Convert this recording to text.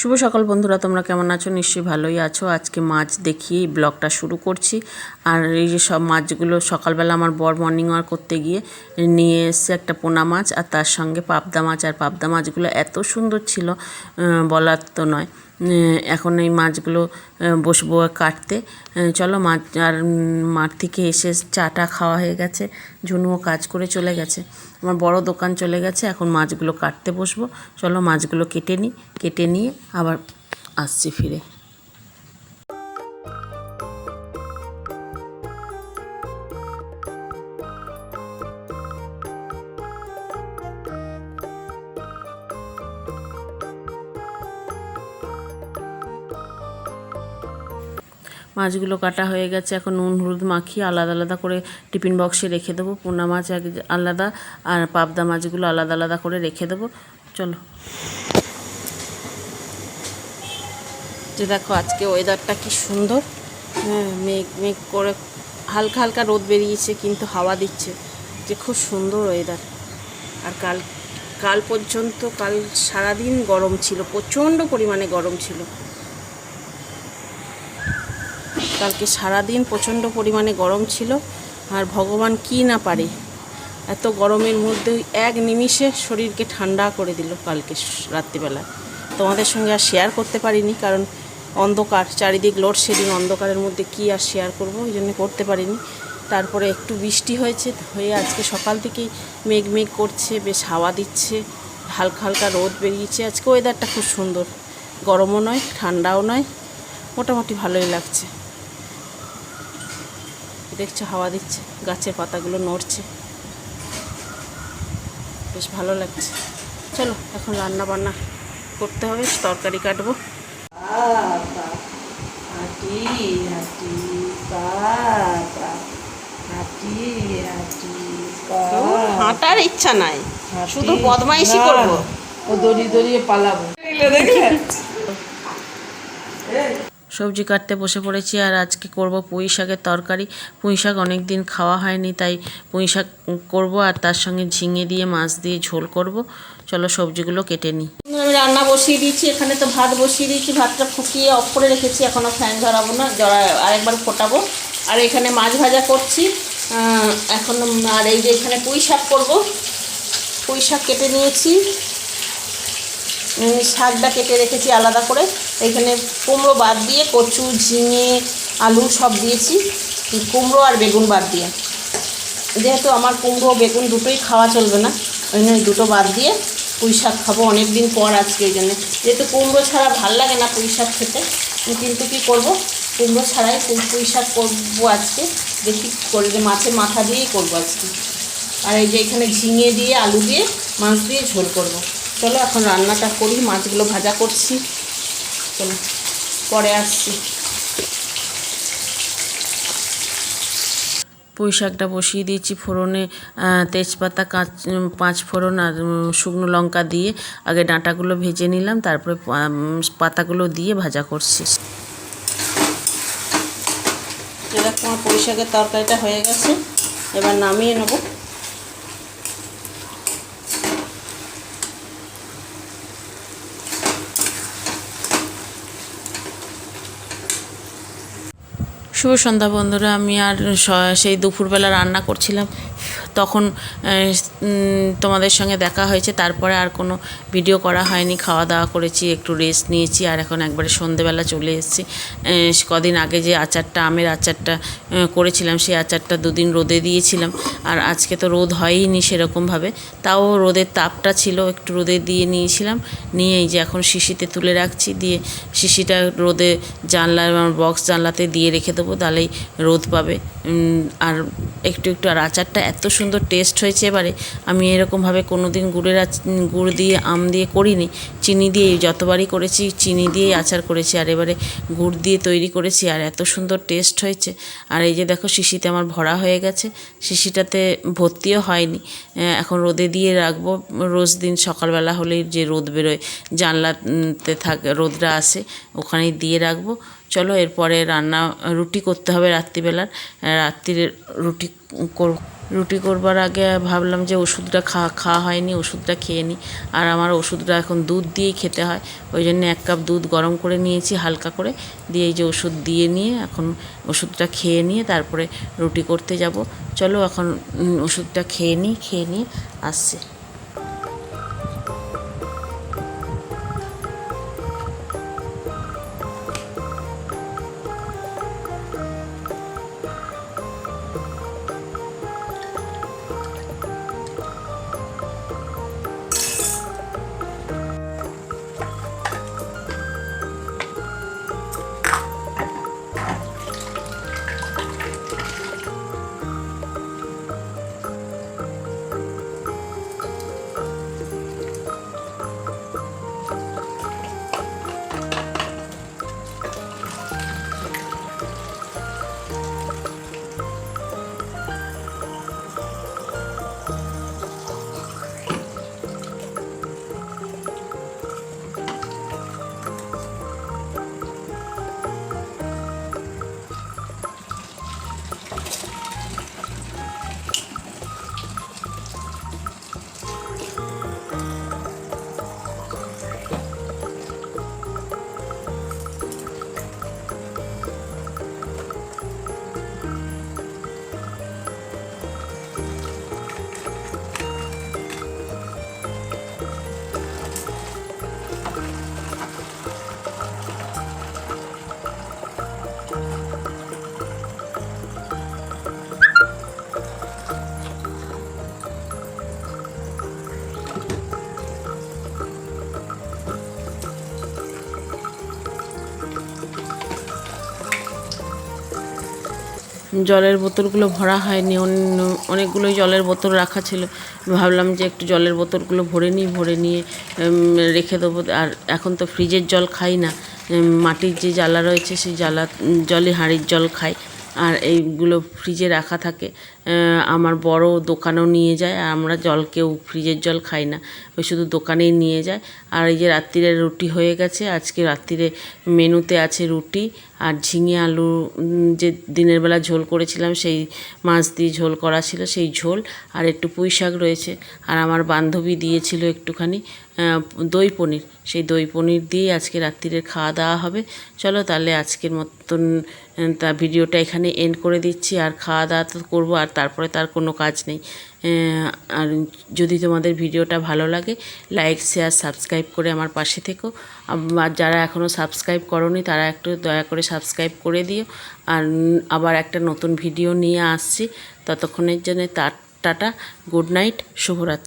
শুভ সকাল বন্ধুরা, তোমরা কেমন আছো? নিশ্চয়ই ভালোই আছো। আজকে মাছ দেখিয়ে ব্লগটা শুরু করছি। আর এই যে সব মাছগুলো সকালবেলা আমার বর মর্নিং ওয়াক করতে গিয়ে নিয়ে এসছে একটা পোনা মাছ, আর তার সঙ্গে পাবদা মাছ। আর পাবদা মাছগুলো এত সুন্দর ছিল বলার তো নয়। এখন এই মাছগুলো বসবো কাটতে। চলো মাছ আর মাঠ থেকে এসে চাটা খাওয়া হয়ে গেছে। ঝুনুও কাজ করে চলে গেছে। আমার বড় দোকান চলে গেছে, এখন মাছগুলো কাটতে বসবো। চলো মাছগুলো কেটে নিই কেটে নিয়ে আবার আসছি ফিরে। মাছগুলো কাটা হয়ে গেছে। এখন নুন, হলুদ মাখিয়ে আলাদা আলাদা করে টিফিন বক্সে রেখে দেবো। পোনা মাছ এক আলাদা আর পাবদা মাছগুলো আলাদা আলাদা করে রেখে দেবো। চলো। যে দেখো আজকে ওয়েদারটা কি সুন্দর। হ্যাঁ মেঘ মেঘ করে হালকা হালকা রোদ বেরিয়েছে, কিন্তু হাওয়া দিচ্ছে। যে খুব সুন্দর ওয়েদার আর কাল কাল পর্যন্ত কাল সারাদিন গরম ছিল, প্রচণ্ড পরিমাণে গরম ছিল। কালকে সারাদিন প্রচণ্ড পরিমাণে গরম ছিল। আর ভগবান কি না পারে, এত গরমের মধ্যে এক নিমিষে শরীরকে ঠান্ডা করে দিল কালকে রাত্রিবেলা। তোমাদের সঙ্গে আর শেয়ার করতে পারিনি, কারণ অন্ধকার, চারিদিক লোডশেডিং অন্ধকারের মধ্যে কি আর শেয়ার করব ওই জন্য করতে পারিনি। তারপরে একটু বৃষ্টি হয়েছে, হয়ে আজকে সকাল থেকেই মেঘ মেঘ করছে, বেশ হাওয়া দিচ্ছে, হালকা হালকা রোদ বেরিয়েছে। আজকে ওয়েদারটা খুব সুন্দর, গরমও নয়, ঠান্ডাও নয়, মোটামুটি ভালোই লাগছে। দেখছ হাওয়া দিচ্ছে গাছের পাতাগুলো নড়ছে। বেশ ভালো লাগছে। চলো এখন রান্না বান্না করতে হবে তরকারি কাটবো। বাবা হাঁটি হাঁটি বাবা হাঁটি হাঁটি হাঁটার ইচ্ছা নাই শুধু বদমাইশি করব। ও দড়ি দড়িয়ে পালাবো। দেখলে? সবজি কাটতে বসে পড়েছি আর আজকে করব পুঁই শাকের তরকারি। পুঁই শাক অনেক দিন খাওয়া হয়নি, তাই পুঁই শাক করব আর তার সঙ্গে ঝিঙে দিয়ে, মাছ দিয়ে ঝোল করব। চলো সবজিগুলো কেটে নিই। আমি রান্না বসিয়ে দিয়েছি, এখানে তো ভাত বসিয়ে দিয়েছি, ভাতটা ফুটিয়ে অফ করে রেখেছি, এখনও ফ্যান ধরাবো না জড়া আরেকবার ফোটাবো। আর এখানে মাছ ভাজা করছি এখন আর এই যে এখানে পুঁই শাক করব। পুঁই শাক কেটে নিয়েছি। শাকটা কেটে রেখেছি আলাদা করে। এখানে কুমড়ো বাদ দিয়ে কচু, ঝিঙে, আলু সব দিয়েছি। কুমড়ো আর বেগুন বাদ দিয়ে। যেহেতু আমার কুমড়ো, বেগুন দুটোই খাওয়া চলবে না, ওই জন্য দুটো বাদ দিয়ে পুঁই শাক খাব অনেক দিন পর আজকে এই জন্যে। যেহেতু কুমড়ো ছাড়া ভালো লাগে না পুঁই শাক খেতে, কিন্তু কী করব? কুমড়ো ছাড়াই পুঁই- শাক করব আজকে। দেখি করে যে মাছের মাথা দিয়েই করব আজকে। আর এই যে এখানে ঝিঙে দিয়ে, আলু দিয়ে, মাছ দিয়ে ঝোল করব। চলো এখন রান্নাটা করি মাছগুলো ভাজা করছি। চলো পরে আসছি। পুঁই শাকটা বসিয়ে দিয়েছি ফোড়নে তেজপাতা কাঁচ পাঁচ ফোড়ন আর শুকনো লঙ্কা দিয়ে। আগে ডাঁটাগুলো ভেজে নিলাম তারপরে পাতাগুলো দিয়ে ভাজা করছি। এরকম পুঁই শাকের তরকারিটা হয়ে গেছে। এবার নামিয়ে নেব। শুভ সন্ধ্যা বন্ধুরা, আমি আর সেই দুপুরবেলা রান্না করছিলাম। তখন তোমাদের সঙ্গে দেখা হয়েছে, তারপরে আর কোনো ভিডিও করা হয়নি। খাওয়া দাওয়া করেছি, একটু রেস্ট নিয়েছি, আর এখন একবারে সন্ধেবেলা চলে এসেছি। কদিন আগে যে আচারটা, আমের আচারটা করেছিলাম, সেই আচারটা দুদিন রোদে দিয়েছিলাম। আর আজকে তো রোদ হয়ইনি সেরকমভাবে। তাও রোদের তাপটা ছিল, একটু রোদে দিয়ে নিয়েছিলাম। নিয়ে এই যে এখন শিশিতে তুলে রাখছি, দিয়ে শিশিটা রোদে জানলা বক্স জানলাতে দিয়ে রেখে দেবো, তাহলেই রোদ পাবে। আর একটু একটু, আর আচারটা এত সুন্দর টেস্ট হয়েছে এবারে। আমি এরকমভাবে কোনো দিন গুড়ের গুড় দিয়ে, আম দিয়ে করিনি। চিনি দিয়ে যতবারই করেছি, চিনি দিয়েই আচার করেছি আর এবারে গুড় দিয়ে তৈরি করেছি আর এত সুন্দর টেস্ট হয়েছে। আর এই যে দেখো শিশিতে আমার ভরা হয়ে গেছে, শিশিটাতে ভর্তিও হয়নি। এখন রোদে দিয়ে রাখব। রোজ দিন সকালবেলা হলেই যে রোদ বেরোয়, জানলাতে থাক রোদটা আসে, ওখানেই দিয়ে রাখব। চলো এরপরে রান্না রুটি করতে হবে রাত্রিবেলার। রাত্রির রুটি রুটি করবার আগে ভাবলাম যে ওষুধটা খাওয়া খাওয়া হয়নি, ওষুধটা খেয়ে নিই আর আমার ওষুধটা এখন দুধ দিয়েই খেতে হয়। ওই জন্য এক কাপ দুধ গরম করে নিয়েছি, হালকা করে। দিয়ে এই যে ওষুধ দিয়ে নিয়ে এখন ওষুধটা খেয়ে নিয়ে তারপরে রুটি করতে যাব। চলো এখন ওষুধটা খেয়ে নিই খেয়ে নিয়ে আসছি। জলের বোতলগুলো ভরা হয়নি অনেকগুলোই জলের বোতল রাখা ছিল। ভাবলাম যে একটু জলের বোতলগুলো ভরে নিই, ভরে নিয়ে রেখে দেবো। আর এখন তো ফ্রিজের জল খাই না। মাটির যে জ্বালা রয়েছে, সেই জ্বালা জলে হাঁড়ির জল খাই। আর এইগুলো ফ্রিজে রাখা থাকে। আমার বড় দোকানেও নিয়ে যায়, আর আমরা জল কেউ ফ্রিজের জল খাই না। ওই শুধু দোকানেই নিয়ে যায়। আর এই যে রাত্রিরে রুটি হয়ে গেছে, আজকে রাত্রিরে মেনুতে আছে রুটি আর ঝিঙে আলু যে দিনের বেলা ঝোল করেছিলাম সেই মাছ দিয়ে ঝোল করা ছিল, সেই ঝোল। আর একটু পুঁই শাক রয়েছে। আর আমার বান্ধবী দিয়েছিল একটুখানি দই পনির। সেই দই পনির দিয়েই আজকে রাত্রিরের খাওয়া দাওয়া হবে। চলো তাহলে আজকের মতন তা ভিডিওটা এখানে এন্ড করে দিচ্ছি। আর খাওয়া দাওয়া তো করব, আর তারপরে তার কোনো কাজ নেই। আর যদি তোমাদের ভিডিওটা ভালো লাগে লাইক শেয়ার সাবস্ক্রাইব করে আমার পাশে থেকো। আর যারা এখনও সাবস্ক্রাইব করনি, তারা একটু দয়া করে সাবস্ক্রাইব করে দিও। আর আবার একটা নতুন ভিডিও নিয়ে আসছি। ততক্ষণের জন্য তার টাটা গুড নাইট শুভরাত্রি।